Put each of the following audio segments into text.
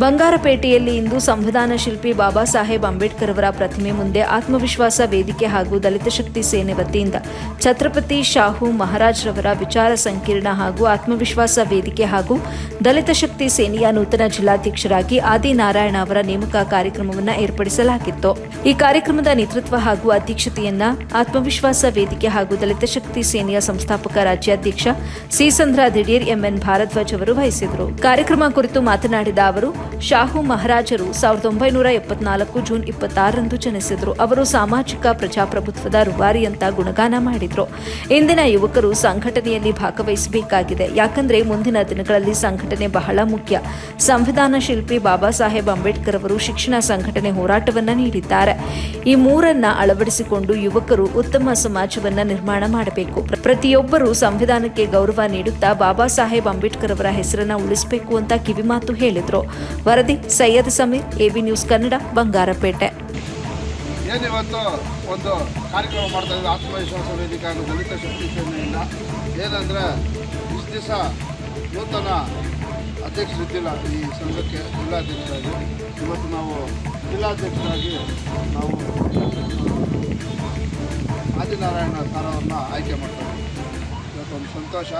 ಬಂಗಾರಪೇಟೆಯಲ್ಲಿ ಇಂದು ಸಂವಿಧಾನ ಶಿಲ್ಪಿ ಬಾಬಾ ಸಾಹೇಬ್ ಅಂಬೇಡ್ಕರ್ ಅವರ ಪ್ರತಿಮೆ ಮುಂದೆ ಆತ್ಮವಿಶ್ವಾಸ ವೇದಿಕೆ ಹಾಗೂ ದಲಿತ ಶಕ್ತಿ ಸೇನೆ ವತಿಯಿಂದ ಛತ್ರಪತಿ ಶಾಹು ಮಹಾರಾಜ್ ರವರ ವಿಚಾರ ಸಂಕಿರಣ ಹಾಗೂ ಆತ್ಮವಿಶ್ವಾಸ ವೇದಿಕೆ ಹಾಗೂ ದಲಿತ ಶಕ್ತಿ ಸೇನೆಯ ನೂತನ ಜಿಲ್ಲಾಧ್ಯಕ್ಷರಾಗಿ ಆದಿನಾರಾಯಣ ಅವರ ನೇಮಕ ಕಾರ್ಯಕ್ರಮವನ್ನು ಏರ್ಪಡಿಸಲಾಗಿತ್ತು. ಈ ಕಾರ್ಯಕ್ರಮದ ನೇತೃತ್ವ ಹಾಗೂ ಅಧ್ಯಕ್ಷತೆಯನ್ನ ಆತ್ಮವಿಶ್ವಾಸ ವೇದಿಕೆ ಹಾಗೂ ದಲಿತ ಶಕ್ತಿ ಸೇನೆಯ ಸಂಸ್ಥಾಪಕ ರಾಜ್ಯಾಧ್ಯಕ್ಷ ಸಿಸಂದ್ರ ದಿಢೀರ್ ಎಂಎನ್ ಭಾರದ್ವಾಜ್ ಅವರು ವಹಿಸಿದರು. ಕಾರ್ಯಕ್ರಮ ಕುರಿತು ಮಾತನಾಡಿದ ಅವರು ಶಾಹು ಮಹಾರಾಜರು ಸಾವಿರದ ಒಂಬೈನೂರ ಎಪ್ಪತ್ನಾಲ್ಕು ಜೂನ್ ಇಪ್ಪತ್ತಾರರಂದು ಜನಿಸಿದರು. ಅವರು ಸಾಮಾಜಿಕ ಪ್ರಜಾಪ್ರಭುತ್ವದ ರುವಾರಿ ಅಂತ ಗುಣಗಾನ ಮಾಡಿದ್ರು. ಇಂದಿನ ಯುವಕರು ಸಂಘಟನೆಯಲ್ಲಿ ಭಾಗವಹಿಸಬೇಕಾಗಿದೆ. ಯಾಕಂದ್ರೆ ಮುಂದಿನ ದಿನಗಳಲ್ಲಿ ಸಂಘಟನೆ ಬಹಳ ಮುಖ್ಯ. ಸಂವಿಧಾನ ಶಿಲ್ಪಿ ಬಾಬಾ ಸಾಹೇಬ್ ಅಂಬೇಡ್ಕರ್ ಅವರು ಶಿಕ್ಷಣ ಸಂಘಟನೆ ಹೋರಾಟವನ್ನ ನೀಡಿದ್ದಾರೆ. ಈ ಮೂರನ್ನ ಅಳವಡಿಸಿಕೊಂಡು ಯುವಕರು ಉತ್ತಮ ಸಮಾಜವನ್ನ ನಿರ್ಮಾಣ ಮಾಡಬೇಕು. ಪ್ರ- ಪ್ರತಿಯೊಬ್ಬರು ಸಂವಿಧಾನಕ್ಕೆ ಗೌರವ ನೀಡುತ್ತಾ ಬಾಬಾ ಸಾಹೇಬ್ ಅಂಬೇಡ್ಕರ್ ಅವರ ಹೆಸರನ್ನ ಉಳಿಸಬೇಕು ಅಂತ ಕಿವಿಮಾತು ಹೇಳಿದ್ರು. ವರದಿ ಸೈಯದ್ ಸಮೀರ್, ಎಬಿ ನ್ಯೂಸ್ ಕನ್ನಡ, ಬಂಗಾರಪೇಟೆ. ಇವತ್ತು ಒಂದು ಕಾರ್ಯಕ್ರಮ ಮಾಡ್ತಾ ಇದ್ದೀವಿ ಆತ್ಮವಿಶ್ವಾಸ ವೇದಿಕೆ ಹಾಗೂ ದಲಿತ ಶಕ್ತಿ ಸೇನೆಯಿಂದ? ಏನಂದರೆ, ಇಷ್ಟು ದಿವಸ ನೂತನ ಅಧ್ಯಕ್ಷರಿದ್ದಿಲ್ಲ ಈ ಸಂಘಕ್ಕೆ ಜಿಲ್ಲಾಧ್ಯಕ್ಷರಾಗಿ. ಇವತ್ತು ನಾವು ಜಿಲ್ಲಾಧ್ಯಕ್ಷರಾಗಿ ನಾವು ಆದಿನಾರಾಯಣ ಸ್ಥಾನವನ್ನು ಆಯ್ಕೆ ಮಾಡ್ತಾರೆ ಇವತ್ತೊಂದು ಸಂತೋಷ.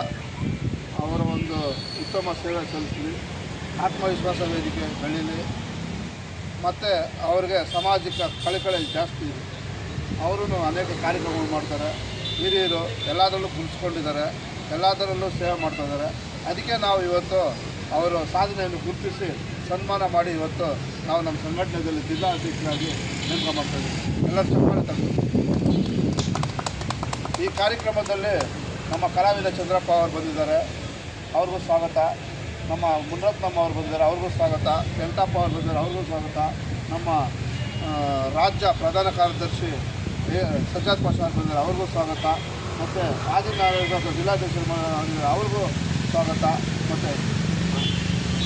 ಅವರ ಒಂದು ಉತ್ತಮ ಸೇವೆ ಸಲ್ಲಿಸಲಿ ಆತ್ಮವಿಶ್ವಾಸ ವೇದಿಕೆ ಬೆಳೀಲಿ. ಮತ್ತು ಅವ್ರಿಗೆ ಸಾಮಾಜಿಕ ಕಳಕಳಿ ಜಾಸ್ತಿ ಇದೆ. ಅವರು ಅನೇಕ ಕಾರ್ಯಕ್ರಮಗಳು ಮಾಡ್ತಾರೆ. ಹಿರಿಯರು ಎಲ್ಲದರಲ್ಲೂ ಗುರುತಿಸ್ಕೊಂಡಿದ್ದಾರೆ ಎಲ್ಲದರಲ್ಲೂ ಸೇವೆ ಮಾಡ್ತಾ ಇದ್ದಾರೆ. ಅದಕ್ಕೆ ನಾವು ಇವತ್ತು ಅವರ ಸಾಧನೆಯನ್ನು ಗುರುತಿಸಿ ಸನ್ಮಾನ ಮಾಡಿ ಇವತ್ತು ನಾವು ನಮ್ಮ ಸಂಘಟನೆಯಲ್ಲಿ ಜಿಲ್ಲಾ ಅಧ್ಯಕ್ಷರಾಗಿ ನೇಮಕ ಮಾಡ್ತಾ ಇದ್ದೀವಿ. ಎಲ್ಲರೂ ಸನ್ಮಾನ ತಗೊಳ್ಳಿ. ಈ ಕಾರ್ಯಕ್ರಮದಲ್ಲಿ ನಮ್ಮ ಕಲಾವಿದ ಚಂದ್ರಪ್ಪ ಅವರು ಬಂದಿದ್ದಾರೆ. ಅವ್ರಿಗೂ ಸ್ವಾಗತ. ನಮ್ಮ ಮುನರತ್ನಮ್ಮ ಅವರು ಬಂದಿದ್ದಾರೆ, ಅವ್ರಿಗೂ ಸ್ವಾಗತ. ವೆಂಕಟಪ್ಪ ಅವರು ಬಂದಿದ್ದಾರೆ, ಅವ್ರಿಗೂ ಸ್ವಾಗತ. ನಮ್ಮ ರಾಜ್ಯ ಪ್ರಧಾನ ಕಾರ್ಯದರ್ಶಿ ಎ, ಸಜ್ಜಾದ್ ಪಾಷಾ ಅವರು ಬಂದಿದ್ದಾರೆ, ಅವ್ರಿಗೂ ಸ್ವಾಗತ. ಮತ್ತು ಆದಿನಾರಾಯಣ ಜಿಲ್ಲಾಧ್ಯಕ್ಷರು ಬಂದಿದ್ದಾರೆ, ಅವ್ರಿಗೂ ಸ್ವಾಗತ. ಮತ್ತು